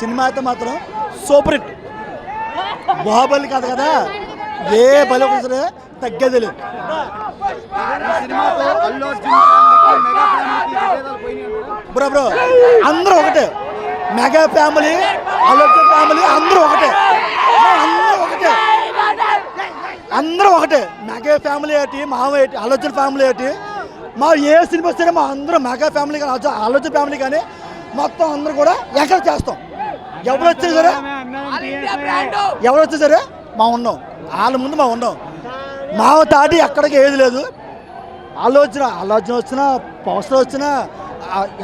Cinema అయితే మాత్రం super hit. Baahubali కాదు కదా? ఏ బలి ఒకటి సరే తగ్గేది లేదు. బ్రో బ్రో అందరూ ఒకటే. మెగా ఫ్యామిలీ అలోక ఫ్యామిలీ అందరూ ఒకటే. అందరూ ఒకటే. అందరూ ఒకటే. మెగా ఫ్యామిలీ ఏంటి మామ ఏంటి ఆలోచన ఫ్యామిలీ ఏంటి మా ఏ సినిమా సరే మా అందరూ మెగా ఫ్యామిలీ కానీ ఆలోచన- ఆలోచన ఫ్యామిలీ కానీ మొత్తం అందరూ కూడా ఎక్కడ చేస్తాం ఎవరు వచ్చినా సరే? ఎవరు వచ్చినా సరే? మా ఉన్నాం. వాళ్ళ ముందు మా ఉన్నాం. మా తాటి ఎక్కడికి ఏది లేదు. ఆలోచన ఆలోచన వచ్చినా పోస్టర్ వచ్చినా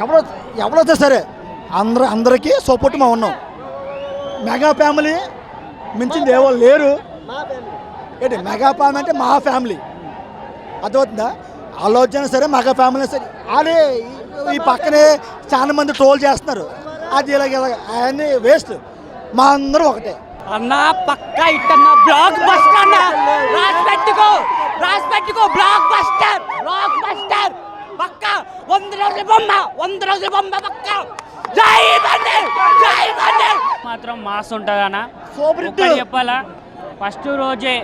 ఎవరు ఎవరు వచ్చినా సరే? అందరూ అందరికీ సపోర్ట్ మా ఉన్నాం. మెగా ఫ్యామిలీ మించింది ఏవో లేరు. ఏంటి మెగా ఫ్యామిలీ అంటే మా ఫ్యామిలీ. అర్థమవుతుందా? ఆలోచన సరే మెగా ఫ్యామిలీ సరే. అదే ఈ పక్కనే చాలా మంది ట్రోల్ చేస్తున్నారు. అది ఇలాగ ఇలాగ అవన్నీ వేస్ట్. మా అందరూ ఒకటే. అన్నా పక్క ఇట్టన్న బ్లాక్ బస్టర్ అన్న. రాసి పెట్టుకో రాసి పెట్టుకో బ్లాక్ బస్టర్ బ్లాక్ బస్టర్ పక్క వంద రోజుల బొమ్మ వంద రోజుల బొమ్మ పక్క. జై బండి జై బండి. మాత్రం మాస్ ఉంటుందన్న. సూపర్ చెప్పాలా? ఫస్ట్ రోజే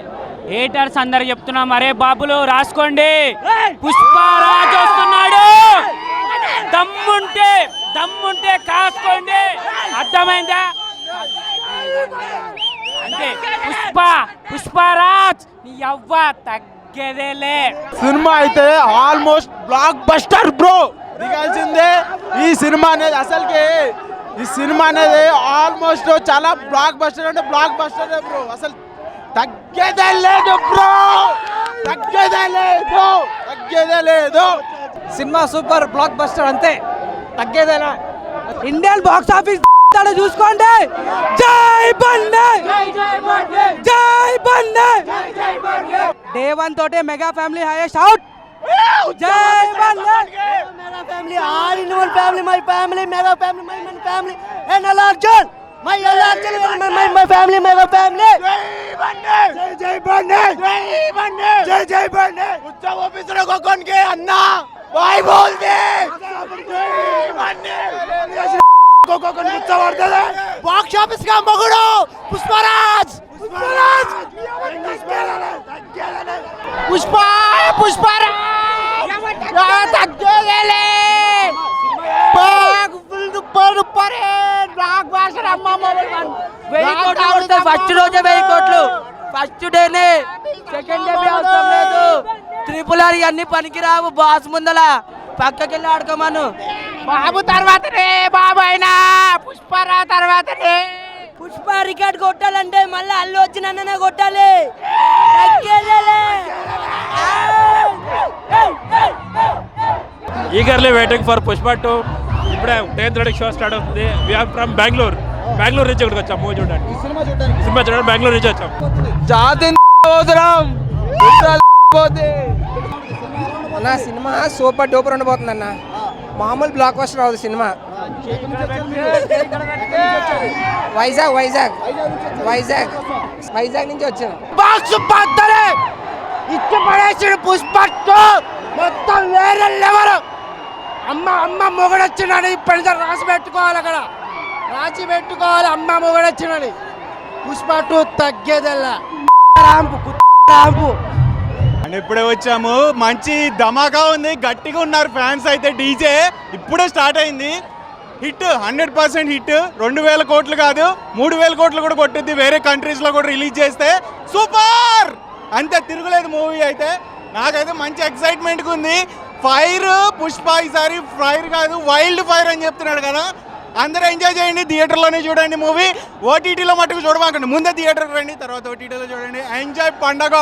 ఏటర్స్ అందరు చెప్తున్నా మరే బాబులు రాసుకోండి. పుష్పరాజ్ వస్తున్నాడు. దమ్ముంటే దమ్ముంటే కాసుకోండి. అర్థమైందా? అంటే పుష్ప పుష్పరాజ్ నీ అవ్వ తగ్గేదేలే. సినిమా అయితే ఆల్మోస్ట్ బ్లాక్ బస్టర్ బ్రో దిగాల్సిందే. ఈ సినిమా అనేది అసలుకి ఈ సినిమా అనేది ఆల్మోస్ట్ చాలా బ్లాక్ బస్టర్ అంటే బ్లాక్ బస్టర్ బ్రో అసలు తగ్గేదే లేదు బ్రో తగ్గేదే లేదు తగ్గేదే లేదు. సినిమా సూపర్ బ్లాక్ బస్టర్ అంతే. తగ్గేదేలా ఇండియన్ బాక్స్ ఆఫీస్ చూసుకోండి జై బండి జై బండి డే వన్ తోటే మెగా ఫ్యామిలీ హైయెస్ట్ అవుట్ జై బండి मेरा family all in one family my family मेरा फैमिली माय मन family and Arjun my Arjun my my my family मेरा फैमिली जय जय बंदे जय बंदे जय जय बंदे ఆఫీసులో కొనుక్కోనికి అన్నా బాయ్ బోల్ దే బాక్స్ ఆఫీస్గా మగుడు పుష్పరాజ్ పుష్పరాజ్ పుష్ప పుష్పరాజ్ తగ్గేదేలే ఫస్ట్ రోజే వెయ్యి కోట్లు ఫస్ట్ డేనే సెకండ్ డే అవసరం లేదు త్రిపుల్ ఆర్ అన్ని పనికిరావు బాస్ ముందల పక్కకెళ్ళి ఆడుకోమను బాబు తర్వాతనే బాబు అయినా పుష్పరా తర్వాతనే. పుష్ప రికార్డ్ కొట్టాలంటే మళ్ళీ అల్లు వచ్చిన కొట్టాలి. Eagerly waiting for Pushpa two. ఇప్పుడే టెన్త్ థర్టీ షో స్టార్ట్ అవుతుంది. We are from Bengaluru Bengaluru నుంచి ఇక్కడికి వచ్చాం మూవీ చూడడానికి. ఈ సినిమా చూడడానికి. సినిమా చూడడానికి బెంగళూరు నుంచి వచ్చాం. జాతి అన్న సినిమా సూపర్ డూపర్ ఉండబోతుంది అన్న మామూలు బ్లాక్ బస్టర్ అవుతుంది సినిమా వైజాగ్ వైజాగ్ వైజాగ్ వైజాగ్ నుంచి వచ్చాను బాక్స్ పద్దరే ఇచ్చి పడేసాడు పుష్ప మొత్తం వేరే లెవెల్ అమ్మ అమ్మ మొగడొచ్చినాడు ఇప్పటిదా రాసి పెట్టుకోవాలి అక్కడ రాసి పెట్టుకోవాలి అమ్మ మొగడొచ్చినాడు పుష్ప టూ తగ్గేదల్లా రాంపు రాంపు అండ్ ఇప్పుడే వచ్చాము. మంచి ధమాకా ఉంది. గట్టిగా ఉన్నారు ఫ్యాన్స్ అయితే. డీజే ఇప్పుడే స్టార్ట్ అయింది. Hit hundred percent hit. రెండు వేల కోట్లు కాదు మూడు వేల కోట్లు కూడా కొట్టింది వేరే కంట్రీస్లో కూడా రిలీజ్ చేస్తే సూపర్! అంతే తిరుగులేదు మూవీ అయితే. నాకైతే మంచి ఎక్సైట్మెంట్గా ఉంది. ఫైర్ పుష్ప ఈసారి ఫైర్ కాదు వైల్డ్ ఫైర్ అని చెప్తున్నాడు కదా. అందరూ ఎంజాయ్ చేయండి. థియేటర్లోనే చూడండి మూవీ. ఓటీటీలో మట్టుకు చూడమాకండి. ముందే థియేటర్కి రండి తర్వాత ఓటీటీలో చూడండి. ఎంజాయ్ పండగ!